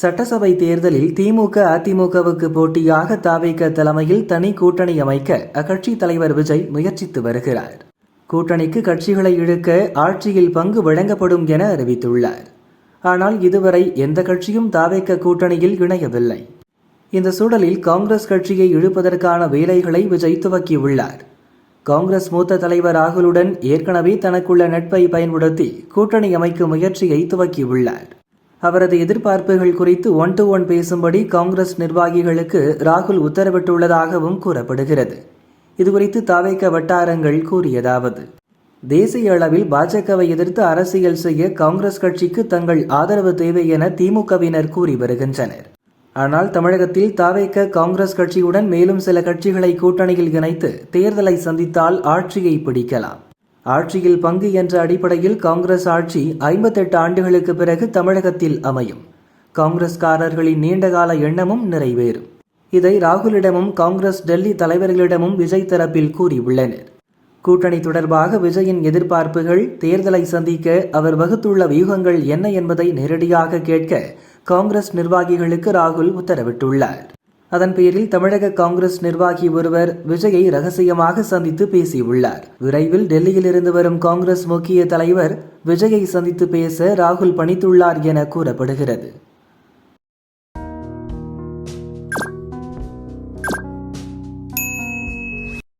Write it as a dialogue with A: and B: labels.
A: சட்டசபை தேர்தலில் திமுக அதிமுகவுக்கு போட்டியாக தாவேக தலைமையில் தனி கூட்டணி அமைக்க அக்கட்சி தலைவர் விஜய் முயற்சித்து வருகிறார். கூட்டணிக்கு கட்சிகளை இழுக்க ஆட்சியில் பங்கு வழங்கப்படும் என அறிவித்துள்ளார். ஆனால் இதுவரை எந்த கட்சியும் தாவேக்க கூட்டணியில் இணையவில்லை. இந்த சூழலில் காங்கிரஸ் கட்சியை இழுப்பதற்கான வேலைகளை விஜய் துவக்கியுள்ளார். காங்கிரஸ் மூத்த தலைவர் ராகுலுடன் ஏற்கனவே தனக்குள்ள நட்பை பயன்படுத்தி கூட்டணி அமைக்கும் முயற்சியை துவக்கியுள்ளார். அவரது எதிர்பார்ப்புகள் குறித்து ஒன் டு ஒன் பேசும்படி காங்கிரஸ் நிர்வாகிகளுக்கு ராகுல் உத்தரவிட்டுள்ளதாகவும் கூறப்படுகிறது. இதுகுறித்து தாவேக்க வட்டாரங்கள் கூறியதாவது தேசிய அளவில் பாஜகவை எதிர்த்து அரசியல் செய்ய காங்கிரஸ் கட்சிக்கு தங்கள் ஆதரவு தேவை என திமுகவினர் கூறி வருகின்றனர். ஆனால் தமிழகத்தில் தாவேக்க காங்கிரஸ் கட்சியுடன் மேலும் சில கட்சிகளை கூட்டணியில் இணைத்து தேர்தலை சந்தித்தால் ஆட்சியை பிடிக்கலாம். ஆட்சியில் பங்கு என்ற அடிப்படையில் காங்கிரஸ் ஆட்சி ஐம்பத்தெட்டு ஆண்டுகளுக்கு பிறகு தமிழகத்தில் அமையும். காங்கிரஸ்காரர்களின் நீண்டகால எண்ணமும் நிறைவேறும். இதை ராகுலிடமும் காங்கிரஸ் டெல்லி தலைவர்களிடமும் விஜய் தரப்பில் கூறியுள்ளனர். கூட்டணி தொடர்பாக விஜயின் எதிர்பார்ப்புகள் தேர்தலை சந்திக்க அவர் வகுத்துள்ள வியூகங்கள் என்ன என்பதை நேரடியாக கேட்க காங்கிரஸ் நிர்வாகிகளுக்கு ராகுல் உத்தரவிட்டுள்ளார். அதன் பேரில் தமிழக காங்கிரஸ் நிர்வாகி ஒருவர் விஜயை ரகசியமாக சந்தித்து பேசியுள்ளார். விரைவில் டெல்லியில் இருந்து வரும் காங்கிரஸ் முக்கிய தலைவர் விஜயை சந்தித்து பேச ராகுல் பணித்துள்ளார் என கூறப்படுகிறது.